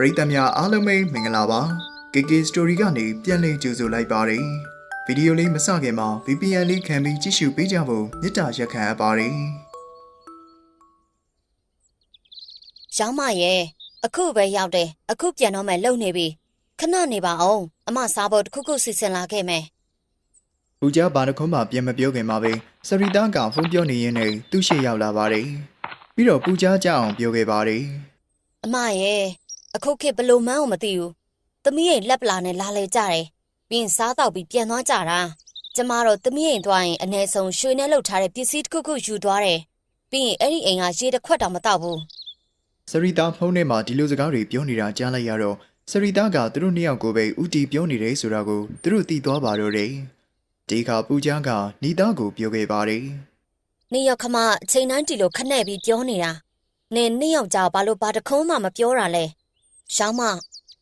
ပရိသတ်များအားလုံးပဲမင်္ဂလာပါ KK Story ကနေပြန်လည်ကြိုဆိုလိုက်ပါတယ်ဗီဒီယိုလေးမစခင်မှာ VPN လေးခံပြီးကြည့်ရှုပေးကြဖို့မေတ္တာရက်ခံအပ်ပါတယ်ရောင်းမရဲ့အခုပဲရောက်တယ်အခုပြန်တော့မယ်လုံနေပြီခဏနေပါအောင်အမစားဖို့တစ်ခုခုစီစဉ်လာခဲ့မယ်ပူကြဘာတခွန်းမှပြန်မပြောခင်မှာပဲစရီတာကဖုန်းပြောနေရင်းနဲ့သူ့ရှေ့ရောက်လာပါတယ်ပြီးတော့ပူကြကြအောင်ပြောခဲ့ပါတယ်အမရဲ့ အခုခေတ်ဘလို့မှန်းကိုမသိဘူးသမီးရဲ့လက်ပလာနဲ့လာလေကြတယ်ပြီးရင်စားတော့ပြီးပြန်သွားကြတာကျမတို့သမီးရင်သွားရင်အ ਨੇ ဆုံးရွှေနဲ့လှုပ်ထားတဲ့ပစ္စည်းတစ်ခုခုယူသွားတယ်ပြီးရင်အဲ့ဒီအိမ်ကရေတစ်ခွက်တောင်မတော့ဘူးစရီတာဖုန်းထဲမှာဒီလိုစကားတွေပြောနေတာကြားလိုက်ရတော့စရီတာကသူတို့နှစ်ယောက်ကိုပဲဥတီပြောနေတယ်ဆိုတာကိုသူတို့သိသွားပါတော့တယ်ဒီခါပူကြကနီသားကိုပြောခဲ့ပါတယ်နေရောက်ခမအချိန်တိုင်းတီလိုခနဲ့ပြီးပြောနေတာနေနေယောက်ကြောက်ဘာလို့ဘာတခုံးမှမပြောတာလဲ ရောင်းမ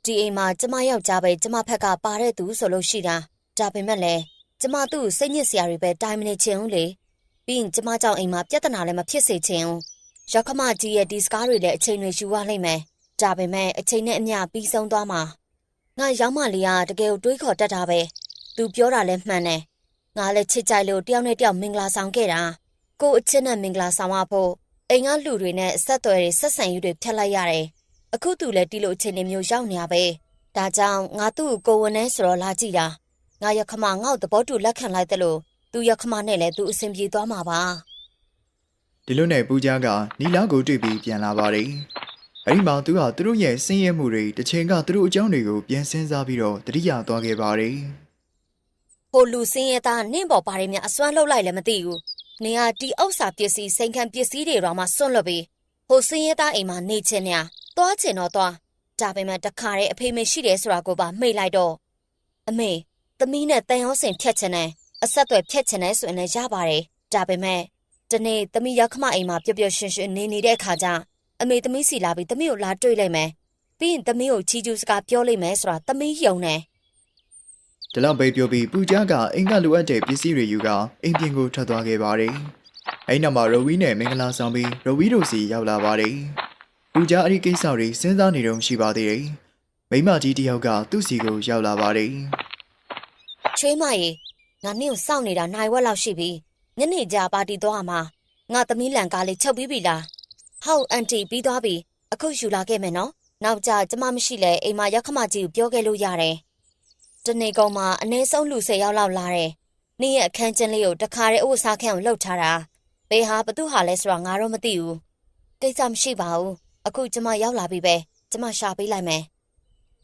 ဒီအိမ်မှာကျမယောက်ျားပဲကျမဖက်ကပါတဲ့သူဆိုလို့ရှိတာဒါပေမဲ့လည်းကျမသူ့ကိုစိတ်ညစ်စရာတွေပဲတိုင်မနေချင်ဘူးလေပြီးရင်ကျမကြောင့်အိမ်မှာပြဿနာလည်းမဖြစ်စေချင်ဘူးရောက်ခမကြီးရဲ့ဒီစကားတွေလည်းအချိန်တွေယူရလိမ့်မယ်ဒါပေမဲ့အချိန်နဲ့အမျှပြီးဆုံးသွားမှာငါရောက်မလေးကတကယ်ကိုတွေးခေါ်တတ်တာပဲသူပြောတာလည်းမှန်တယ်ငါလည်းချစ်ကြိုက်လို့တယောက်နဲ့တယောက်မင်္ဂလာဆောင်ခဲ့တာကို့အချစ်နဲ့မင်္ဂလာဆောင်ရဖို့အိမ်ကလူတွေနဲ့ဆက်သွယ်တွေဆက်ဆံရေးတွေဖြတ်လိုက်ရတယ်။ အခုသူလည်းဒီလိုအခြေအနေမျိုးရောက်နေရပဲ။ဒါကြောင့်ငါသူ့ကိုကိုယ်ဝန်နဲ့ဆိုတော့လာကြည့်တာ။ငါရခမငါ့ကိုသဘောတူလက်ခံလိုက်တယ်လို့သူရခမနဲ့လည်းသူအဆင်ပြေသွားမှာပါဒီလိုနဲ့ပူကြကနီလာကိုတွေ့ပြီးပြန်လာပါတယ်အဲ့ဒီမှာသူကသူတို့ရဲ့ဆင်းရဲမှုတွေတစ်ချိန်ကသူတို့အကြောင်းတွေကိုပြန်စဉ်းစားပြီးတော့တတိယသွားခဲ့ပါတယ်။ဟိုလူစင်းရဲသားနင့်ပေါ်ပါရမြအစွမ်းလှုပ်လိုက်လည်းမသိဘူး။နေဟာဒီဥစ္စာပစ္စည်းစိန်ခံပစ္စည်းတွေတော့မှစွန့်လွတ်ပြီးဟိုစင်းရဲသားအိမ်မှာနေချင်နေတာ။ သွားချင်တော့သွား။ဒါပေမဲ့တခါတည်းအဖေမရှိတယ်ဆိုတာကိုပါမေ့လိုက်တော့အမေသမီးနဲ့တန်ရောစင်ဖြတ်ချင်တယ်အဆက်အသွယ်ဖြတ်ချင်တယ်ဆိုရင်လည်းရပါတယ်ဒါပေမဲ့ဒီနေ့သမီးရောက်ခမအိမ်မှာပျော်ပျော်ရွှင်ရွှင်နေနေတဲ့အခါကျအမေသမီးစီလာပြီးသမီးကိုလာတွေ့လိုက်မယ်ပြီးရင်သမီးကိုချီကျူးစကားပြောလိုက်မယ်ဆိုတာသမီးယုံတယ်ဒီလောက်ပဲပြောပြီးပူကြကအိမ်ကလိုအပ်တဲ့ပစ္စည်းတွေယူကအိမ်ပြင်ကိုထွက်သွားခဲ့ပါတယ်အဲ့နောက်မှာရဝီနဲ့မင်္ဂလာဆောင်ပြီးရဝီတို့စီရောက်လာပါတယ် ပူကြအဲ့ဒီကိစ္စတွေစဉ်းစားနေတော့ရှိပါသေးတယ်မိမကြီးတယောက်ကသူ့စီကိုရောက်လာပါတယ်ချွေးမရေငါနင့်ကိုစောင့်နေတာနိုင်ဝက်လောက်ရှိပြီညနေကျပါတီသွားမှာငါသမီးလန်ကားလေးချုပ်ပြီးပြီလားဟောက်အန်တီပြီးသွားပြီအခုယူလာခဲ့မယ်နော်နောက်ကျကျမမရှိလဲအိမ်မှာရောက်ခမကြီးကိုပြောခဲ့လို့ရတယ်တနေကောင်မှာအနည်းဆုံးလူ၁၀ယောက်လောက်လာတယ်။နေ့ရဲ့အခန်းကျင်းလေးကိုတခါတည်းအဝတ်စားခန်းကိုလှုပ်ထားတာ။ဘေးဟာဘသူဟာလဲဆိုတာငါတော့မသိဘူး။ကိစ္စမရှိပါဘူး။ အခုကျမရောက်လာပြီပဲ။ကျမရှာပေးလိုက်မယ်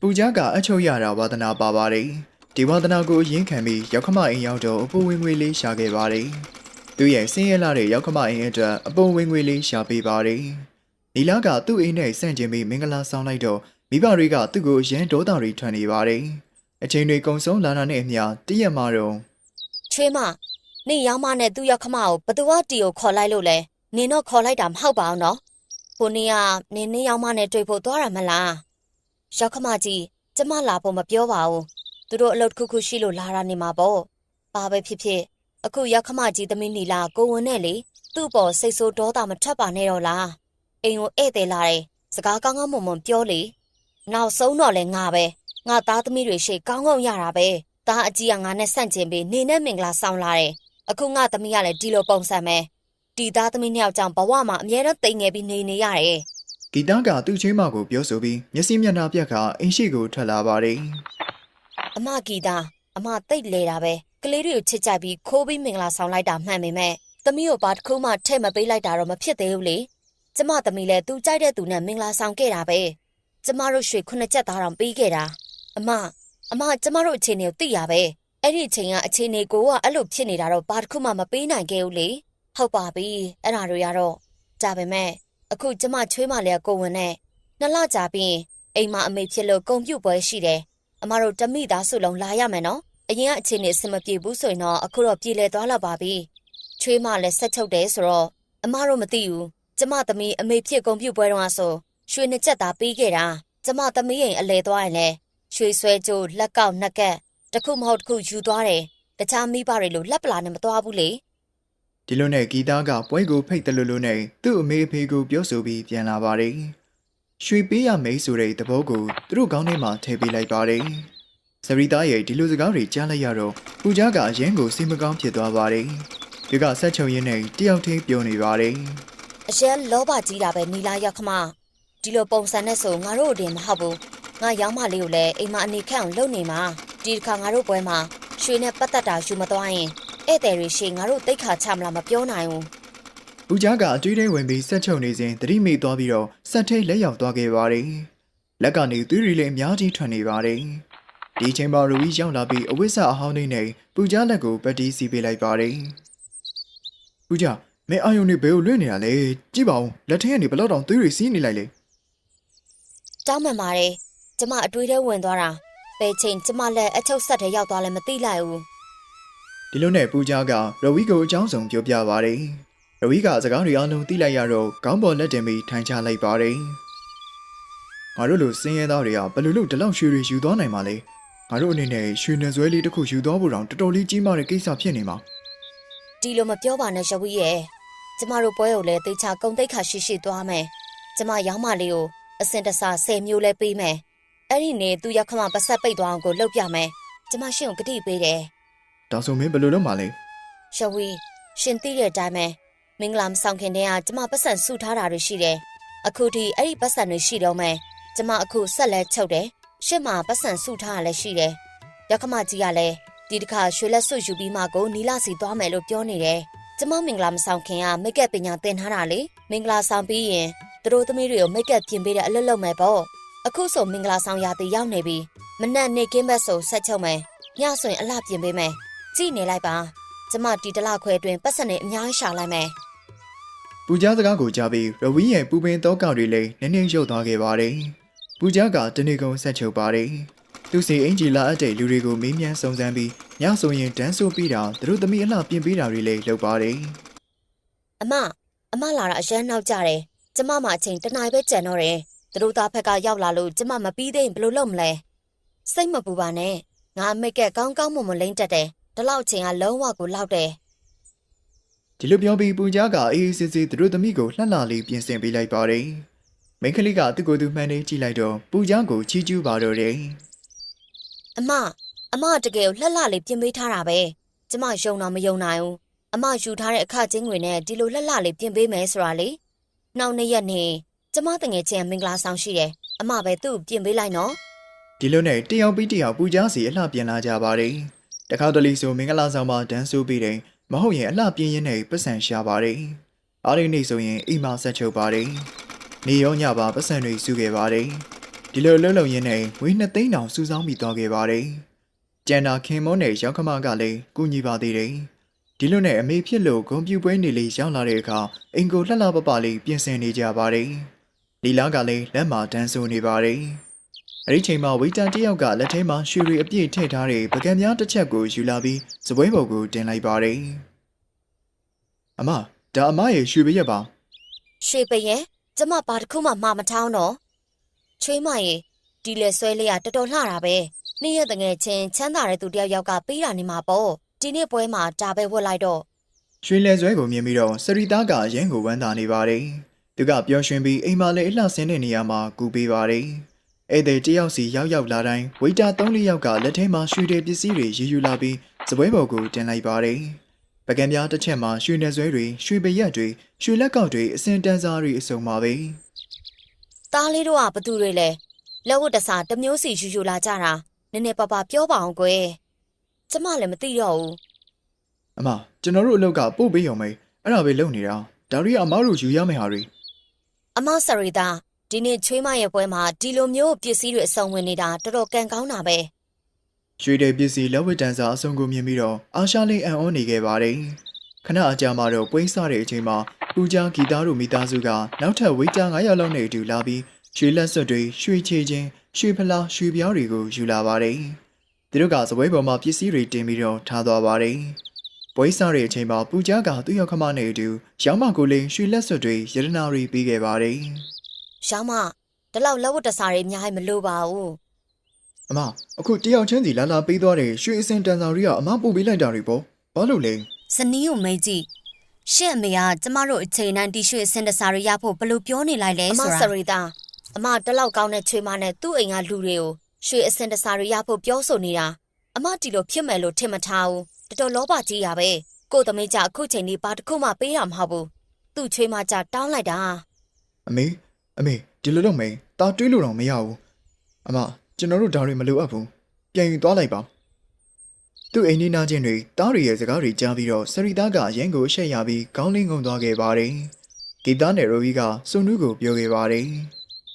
ပူကြကအချုပ်ရတာဝါသနာပါပါတယ်ဒီဝါသနာကိုရင်းခံပြီးရောက်ခမအိမ်ရောက်တော့အပူဝင်ငွေလေးရှာခဲ့ပါတယ်သူရဲ့ဆင်းရဲလာတဲ့ရောက်ခမအိမ်အတွက်အပူဝင်ငွေလေးရှာပေးပါတယ်နီလာကသူ့အိမ်နဲ့ဆန့်ကျင်ပြီးမင်္ဂလာဆောင်လိုက်တော့မိဘတွေကသူ့ကိုရန်ဒေါသတွေထွန်နေပါတယ်အချိန်တွေကုန်ဆုံးလာတာနဲ့အမျှတည့်ရက်မှာတော့။ချွေးမနေ့ရောင်းမနဲ့သူ့ရောက်ခမကိုဘသူကတီကိုခေါ်လိုက်လို့လဲ။နင်တော့ခေါ်လိုက်တာမဟုတ်ပါဘူးနော်။ဟို နေ့ကနင်နေ့ရောင်းမနဲ့တွေ့ဖို့သွားရမလား။ရောက်ခမကြီးကျမလာဖို့မပြောပါဘူး။သူတို့အလုပ်တစ်ခုခုရှိလို့လာတာနေမှာပေါ့။ဘာပဲဖြစ်ဖြစ်အခုရောက်ခမကြီးသမီးနီလာကိုဝင်နဲ့လေသူ့ပေါ်စိတ်ဆိုးဒေါသမထွက်ပါနဲ့တော့လား။အိမ်ကိုဧည့်သည်လာတယ်။စကားကောင်းကောင်းမွန်မွန်ပြောလေ။နောက်ဆုံးတော့လဲငါပဲငါသားသမီးတွေရှိကောင်းကောင်းရတာပဲ။သားအကြီးကငါနဲ့ဆန့်ကျင်ပြီးနေနဲ့မင်္ဂလာဆောင်လာတယ်။အခုငါသမီးကလည်းဒီလိုပုံစံပဲ။ ဒီသားသမီးနှစ်ယောက်ကြောင့်ဘဝမှာအမြဲတမ်းတိမ်ငယ်ပြီးနေနေရတယ်။ဂီတကသူ့ချင်းမကိုပြောဆိုပြီးမျက်စိမျက်နှာပြက်ကအိမ်ရှိကိုထွက်လာပါတယ်အမဂီတာအမတိတ်လေတာပဲကလေးတွေကိုချစ်ကြိုက်ပြီးခိုးပြီးမင်္ဂလာဆောင်လိုက်တာမှန်ပေမဲ့သမီးကိုဘာတစ်ခုမှထဲ့မပေးလိုက်တာတော့မဖြစ်သေးဘူးလေကျမသမီးလည်းသူကြိုက်တဲ့သူနဲ့မင်္ဂလာဆောင်ခဲ့တာပဲကျမတို့ရွှေခုနှစ်ချက်သားတောင်ပေးခဲ့တာအမအမကျမတို့အခြေအနေကိုသိရပဲအဲ့ဒီအချိန်ကအခြေအနေကိုကအဲ့လိုဖြစ်နေတာတော့ဘာတစ်ခုမှမပေးနိုင်ခဲ့ဘူးလေ ဟုတ်ပါပြီအဲ့ဒါတွေကတော့ဒါပေမဲ့အခုကျမချွေးမလေးကကိုဝင်နဲ့နှစ်လကြာပြီးအိမ်မအမေဖြစ်လို့ကုံပြုတ်ပွဲရှိတယ်အမတို့တမိသားစုလုံးလာရမယ်နော်အရင်ကအခြေအနေအဆင်မပြေဘူးဆိုရင်တော့အခုတော့ပြည်လဲသွားလောက်ပါပြီချွေးမလည်းဆက်ချုပ်တယ်ဆိုတော့အမတို့မသိဘူးကျမသမီးအမေဖြစ်ကုန်ပြုတ်ပွဲတော့ဆိုရွှေနှစ်ချက်သားပေးခဲ့တာကျမသမီးရင်အလဲသွားရင်လဲရွှေဆွဲကြိုးလက်ကောက်နှက်ကက်တစ်ခုမဟုတ်တစ်ခုယူသွားတယ်တခြားမိဘတွေလိုလက်ပလာနဲ့မသွားဘူးလေ ဒီလိုနဲ့ဂီတာကပွဲကိုဖိတ်တယ်လို့လို့နဲ့သူ့အမေအဖေကိုပြောဆိုပြီးပြန်လာပါတယ်ရွှေပေးရမယ်ဆိုတဲ့သဘောကိုသူတို့ကောင်းထဲမှာထည့်ပေးလိုက်ပါတယ်။စရီသားရဲ့ဒီလိုစကားတွေကြားလိုက်ရတော့ပူကြကအရင်ကိုစိတ်မကောင်းဖြစ်သွားပါတယ်။ဒီကဆက်ချုံရင်းနဲ့တယောက်တည်းပြောနေပါတယ်။အရက်လောဘကြီးတာပဲနီလာရောက်ခမဒီလိုပုံစံနဲ့ဆိုငါတို့အတင်မဟုတ်ဘူးငါရောင်းမလေးကိုလည်းအိမ်မအနေခန့်အောင်လုပ်နေမှာဒီတစ်ခါငါတို့ပွဲမှာရွှေနဲ့ပတ်သက်တာယူမသွားရင် ဧည့်သည်တွေရှေ့ငါတို့တိတ်ခါချမလားမပြောနိုင်ဘူး။ဦးကြားကအတွေးထဲဝင်ပြီးဆက်ချုပ်နေစဉ်သတိမေ့သွားပြီးတော့ဆက်ထိတ်လက်ရောက်သွားခဲ့ပါတယ်။လက်ကနေသွေးတွေလည်းအများကြီးထွက်နေပါတယ်။ဒီအချိန်မှာရူဝီရောက်လာပြီးအဝိဇ္ဇအဟောင်းလေးနဲ့ပူကြားလက်ကိုပတ်တီးစီပေးလိုက်ပါတယ်။ဦးကြားမင်းအာယုန်နေဘယ်ကိုလွင့်နေတာလဲကြည့်ပါဦးလက်ထက်ကနေဘယ်လောက်တောင်သွေးတွေစီးနေလိုက်လဲတောင်းမှန်ပါတယ်ကျမအတွေးထဲဝင်သွားတာပဲချိန်ကျမလက်အချုပ်ဆက်တဲ့ရောက်သွားလဲမသိလိုက်ဘူး ဒီလိုနဲ့ပူကြားကရဝီကိုအကြောင်းစုံပြောပြပါတယ်။ရဝီကစကားတွေအလုံးသိလိုက်ရတော့ခေါင်းပေါ်လက်တင်ပြီးထိုင်ချလိုက်ပါတယ်။ငါတို့လိုစင်းရဲသားတွေကဘယ်လိုလုပ်ဒီလောက်ရွှေတွေယူသွားနိုင်မှာလဲ။ငါတို့အနေနဲ့ရွှေနယ်ဇွဲလေးတစ်ခုယူသွားဖို့တောင်တော်တော်လေးကြီးမားတဲ့ကိစ္စဖြစ်နေမှာဒီလိုမပြောပါနဲ့ရဝီရဲ့ကျမတို့ပွဲကိုလည်းတေချာကုံတိတ်ခါရှိရှိသွားမယ်ကျမရောင်းမလေးကိုအစင်တစား10မျိုးလဲပေးမယ်အဲ့ဒီနေ့သူရောက်ခမပတ်ဆက်ပိတ်သွားအောင်ကိုလုပ်ပြမယ်ကျမရှင်ကိုဂတိပေးတယ်။ ဒါဆိုမင်းဘယ်လိုလုပ်မှာလဲရှဝီရှင်သိတဲ့အတိုင်းပဲမင်္ဂလာမဆောင်ခင်တည်းကကျမပတ်စံစုထားတာတွေရှိတယ်။အခုထိအဲ့ဒီပတ်စံတွေရှိတော့မယ်။ကျမအခုဆက်လက်ချုပ်တယ်။ရှစ်မှာပတ်စံစုထားတာလည်းရှိတယ်။ရခမကြီးကလည်းဒီတစ်ခါရွှေလက်စွပ်ယူပြီးမှကိုနီလာစီသွားမယ်လို့ပြောနေတယ်။ကျမမင်္ဂလာမဆောင်ခင်ကမိတ်ကပ်ပညာသင်ထားတာလေ။မင်္ဂလာဆောင်ပြီးရင်သူတို့သမီးတွေကိုမိတ်ကပ်ပြင်ပေးတဲ့အလုပ်လုပ်မယ်ပေါ့။အခုဆိုမင်္ဂလာဆောင်ရာသီရောက်နေပြီ။မနက်နေကင်းဘက်ဆိုဆက်ချုပ်မယ်။ညဆိုရင်အလှပြင်ပေးမယ်။ ကြည့်နေလိုက်ပါ။ကျမတီတလခွဲအတွင်းပတ်စံနဲ့အများကြီးရှာလိုက်မယ်။ပူကြားစကားကိုကြားပြီးရဝီရဲ့ပူပင်တောကတွေလည်းနည်းနည်းရုပ်သွားခဲ့ပါတယ်။ပူကြားကတနေ့ကုန်ဆက်ချုပ်ပါတယ်။သူစီအင်ဂျီလာအပ်တဲ့လူတွေကိုမေးမြန်းစုံစမ်းပြီးညဆိုရင်တန်းဆိုပြီးတာသူတို့သမီးအလှပြင်ပေးတာတွေလည်းလုပ်ပါတယ်။အမအမလာတာအရန်နောက်ကြတယ်ကျမမှအချိန်တစ်နိုင်ပဲကြံတော့တယ်သူတို့သားဖက်ကရောက်လာလို့ကျမမပြီးသေးရင်ဘယ်လိုလုပ်မလဲစိတ်မပူပါနဲ့ငါအမိတ်ကကောင်းကောင်းမွန်မွန်လိမ့်တက်တယ် ဒီလောက်ချိန်ကလုံးဝကိုလောက်တယ်ဒီလိုပြောပြီးပူကြားကအေးအေးဆေးဆေးသူတို့သမီးကိုလှလှလေးပြင်ဆင်ပေးလိုက်ပါတယ်။မိန်းကလေးကသူ့ကိုယ်သူမှန်နေကြည့်လိုက်တော့ပူကြားကိုချီးကျူးပါတော့တယ်အမအမတကယ်ကိုလှလှလေးပြင်ပေးထားတာပဲကျမယုံတော့မယုံနိုင်ဘူးအမယူထားတဲ့အခချင်းငွေနဲ့ဒီလိုလှလှလေးပြင်ပေးမယ်ဆိုတာလေနောက်နေ့ရက်နေကျမတငယ်ချင်းကမင်္ဂလာဆောင်ရှိတယ်အမပဲသူ့ကိုပြင်ပေးလိုက်နော်။ဒီလိုနဲ့တယောက်ပြီးတယောက်ပူကြားစီအလှပြင်လာကြပါတယ်။ တခါတလေဆိုမင်္ဂလာဆောင်မှာဒန်းဆိုးပြီးတယ်မဟုတ်ရင်အလှပြင်ရင်းနဲ့ပတ်စံရှာပါတယ်။အားရနေ့ဆိုရင်အိမ်မှာဆက်ချုပ်ပါတယ်။နေရောညပါပတ်စံတွေစုခဲ့ပါတယ်။ဒီလိုလှုပ်လှုပ်ရင်းနဲ့ဝေးနှစ်သိန်းတောင်စုဆောင်းပြီးသွားခဲ့ပါတယ်။ကျန်တာခင်မောနဲ့ရောက်ခမကလည်းကူညီပါသေးတယ်။ဒီလိုနဲ့အမေဖြစ်လို့ဂုံပြူပွဲနေလေးရောက်လာတဲ့အခါအင်ကိုလှလှပပလေးပြင်ဆင်နေကြပါတယ်။လီလာကလည်းလက်မှာတန်းဆိုနေပါတယ်။ အဲဒီချိန်မှာဝိတာတစ်ယောက်ကလက်ထဲမှာရွှေရီအပြည့်ထည့်ထားတဲ့ပကံများတစ်ချက်ကိုယူလာပြီးစပွဲပေါ်ကိုတင်လိုက်ပါတယ်။အမဒါအမရဲ့ရွှေပရက်ပါရွှေပရင်ကျမဘာတစ်ခုမှမှာမထောင်းတော့ချွေးမရေဒီလေဆွဲလေးကတော်တော်လှတာပဲနေ့ရက်တငယ်ချင်းချမ်းသာတဲ့သူတယောက်ယောက်ကပေးတာနေမှာပေါ့ဒီနေ့ပွဲမှာဒါပဲဝတ်လိုက်တော့ရွှေလဲဆွဲကိုမြင်ပြီးတော့စရီသားကရင်းကိုဝမ်းသာနေပါတယ်။သူကပျော်ရွှင်ပြီးအိမ်မှာလည်းအလှဆင်းတဲ့နေရာမှာကူပေးပါတယ်။ ဧည့်သည်တယောက်စီရောက်ရောက်လာတိုင်းဝိတာ၃လေးယောက်ကလက်ထဲမှာရွှေတဲ့ပစ္စည်းတွေယူယူလာပြီးစပွဲပေါ်ကိုတင်လိုက်ပါတယ်။ပကံပြားတစ်ချက်မှာရွှေနယ်ဆွဲတွေရွှေပရက်တွေရွှေလက်ကောက်တွေအစင်တန်းစားတွေအစုံပါပဲသားလေးတို့ကဘသူတွေလဲလက်ဝတ်တစားတစ်မျိုးစီယူယူလာကြတာနည်းနည်းပါးပါးပြောပါအောင်ကွယ်ကျမလည်းမသိတော့ဘူး။အမကျွန်တော်တို့အလုပ်ကပို့ပေးရုံပဲအဲ့ဒါပဲလုပ်နေတာ။ဒါရီကအမတို့ယူရမယ့်ဟာတွေအမဆရီတာ ဒီနေ့ချွေးမရဲ့ပွဲမှာဒီလိုမျိုးပစ္စည်းတွေအစုံဝင်နေတာတော်တော်ကန်ကောင်းတာပဲရွှေတဲ့ပစ္စည်းလက်ဝတ်တန်းစားအစုံကိုမြင်ပြီးတော့အာရှာလေးအံ့ဩနေခဲ့ပါတယ်။ခဏအကြာမှတော့ပွင့်စားတဲ့အချိန်မှာပူကြားဂီတာတို့မိသားစုကနောက်ထပ်ဝိတာ900လောက်နဲ့အတူလာပြီးရွှေလက်စွပ်တွေရွှေချေချင်းရွှေဖလားရွှေပြောင်းတွေကိုယူလာပါတယ်။သူတို့ကစပွဲပေါ်မှာပစ္စည်းတွေတင်ပြီးတော့ထားသွားပါတယ်။ပွဲစားတဲ့အချိန်မှာပူကြားကသူ့ရောက်ခမနဲ့အတူရောင်းမကိုလေးရွှေလက်စွပ်တွေရတနာတွေပေးခဲ့ပါတယ် ရှောင်းမဒီလောက်လက်ဝတ်တစားတွေအများကြီးမလိုပါဘူး။အမအခုတယောက်ချင်းစီလာလာပေးသွားတဲ့ရွှေအစင်တန်စာတွေကအမပို့ပေးလိုက်တာတွေပေါ့။ဘာလို့လဲ။ဇနီးကိုမေးကြည့်ရှင့်အမေကကျမတို့အချိန်တိုင်းတီရွှေစင်တစားတွေရဖို့ဘယ်လိုပြောနေလိုက်လဲဆိုတာအမဆရီတာအမတလောက်ကောင်းတဲ့ချွေးမနဲ့သူ့အိမ်ကလူတွေကိုရွှေအစင်တစားတွေရဖို့ပြောဆိုနေတာအမတီလို့ဖြစ်မယ်လို့ထင်မထားဘူးတော်တော်လောဘကြီးရပဲကို့သမီးကြအခုချိန်ဒီဘာတစ်ခုမှပေးရမှာမဟုတ်ဘူးသူ့ချွေးမကြတောင်းလိုက်တာ အမေ အမေဒီလိုတော့မေတာတွေးလို့တော့မရဘူးအမကျွန်တော်တို့ဒါတွေမလိုအပ်ဘူးပြန်ယူသွားလိုက်ပါသူ့အိမ်နီးနားချင်းတွေတားရီရဲ့စကားတွေကြားပြီးတော့စရီသားကရန်ကိုရှက်ရပြီးခေါင်းလင်းငုံသွားခဲ့ပါတယ်ဂီတာနဲ့ရိုဘီကစွန်နူးကိုပြောခဲ့ပါတယ်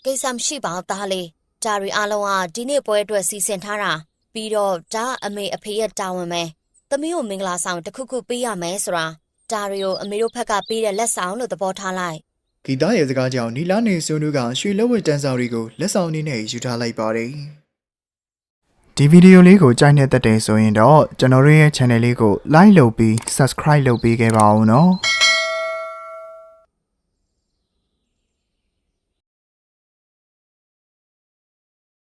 ကိစ္စမရှိပါဘူးသားလေးဒါရီအားလုံးကဒီနေ့ပွဲအတွက်စီစဉ်ထားတာပြီးတော့ဒါအမေအဖေရဲ့တာဝန်ပဲသမီးကိုမင်္ဂလာဆောင်တစ်ခုခုပေးရမယ်ဆိုတာဒါရီကိုအမေတို့ဘက်ကပေးတဲ့လက်ဆောင်လို့သဘောထားလိုက် ဂီတာရဲ့စကားကြောင့်နီလာနေစွန်နူးကရွှေလက်ဝတ်တန်းစာတွေကိုလက်ဆောင်အနေနဲ့ယူထားလိုက်ပါတယ်ဒီဗီဒီယိုလေးကိုကြိုက်နေတဲ့တဲ့ဆိုရင်တော့ကျွန်တော်တို့ရဲ့ channel လေးကို like လုပ်ပြီး subscribe လုပ်ပေးခဲ့ပါဦးနော်